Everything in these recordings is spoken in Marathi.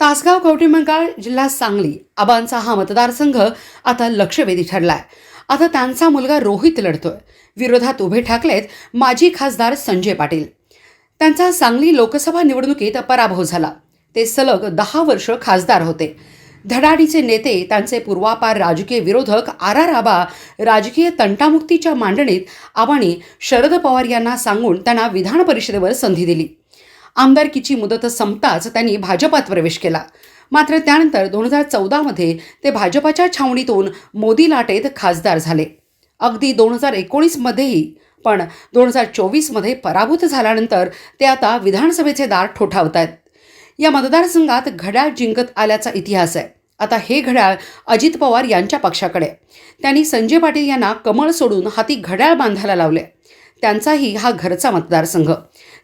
तासगाव कवठेमंकाळ जिल्हा सांगली आबांचा हा मतदारसंघ आता लक्षवेधी ठरलाय. आता त्यांचा मुलगा रोहित लढतोय. विरोधात उभे ठाकलेत माजी खासदार संजय पाटील. त्यांचा सांगली लोकसभा निवडणुकीत पराभव झाला. ते सलग दहा वर्ष खासदार होते. धडाडीचे नेते त्यांचे पूर्वापार राजकीय विरोधक आर आर आबा राजकीय तंटामुक्तीच्या मांडणीत आबांनी शरद पवार यांना सांगून त्यांना विधान परिषदेवर संधी दिली. आमदारकीची मुदत संपताच त्यांनी भाजपात प्रवेश केला. मात्र त्यानंतर दोन हजार चौदामध्ये ते भाजपाच्या छावणीतून मोदी लाटेत खासदार झाले. अगदी दोन हजार एकोणीसमध्येही पण दोन हजार चोवीसमध्ये पराभूत झाल्यानंतर ते आता विधानसभेचे दार ठोठावत आहेत या मतदारसंघात घड्याळ जिंकत आल्याचा इतिहास आहे. आता हे घड्याळ अजित पवार यांच्या पक्षाकडे त्यांनी संजय पाटील यांना कमळ सोडून हाती घड्याळ बांधायला लावले. त्यांचाही हा घरचा मतदारसंघ.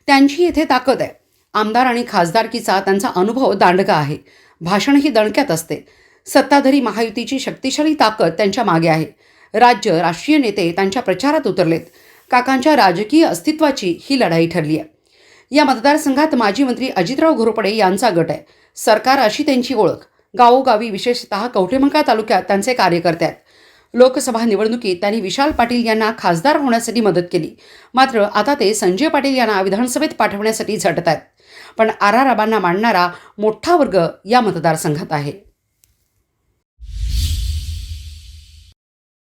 त्यांची येथे ताकद आहे. आमदार आणि खासदारकीचा त्यांचा अनुभव दांडगा आहे. भाषणही दणक्यात असते. सत्ताधारी महायुतीची शक्तिशाली ताकद त्यांच्या मागे आहे. राज्य राष्ट्रीय नेते त्यांच्या प्रचारात उतरलेत. काकांच्या राजकीय अस्तित्वाची ही लढाई ठरली आहे. या मतदारसंघात माजी मंत्री अजितराव घोरपडे यांचा गट आहे. सरकार अशी त्यांची ओळख. गावोगावी विशेषतः कवठेमंकाळ तालुक्यात त्यांचे कार्यकर्ते आहेत. लोकसभा निवडणुकीत त्यांनी विशाल पाटील यांना खासदार होण्यासाठी मदत केली. मात्र आता ते संजय पाटील यांना विधानसभेत पाठवण्यासाठी झटत आहेत. पण आराराबांना मांडणारा मोठा वर्ग या मतदारसंघात आहे.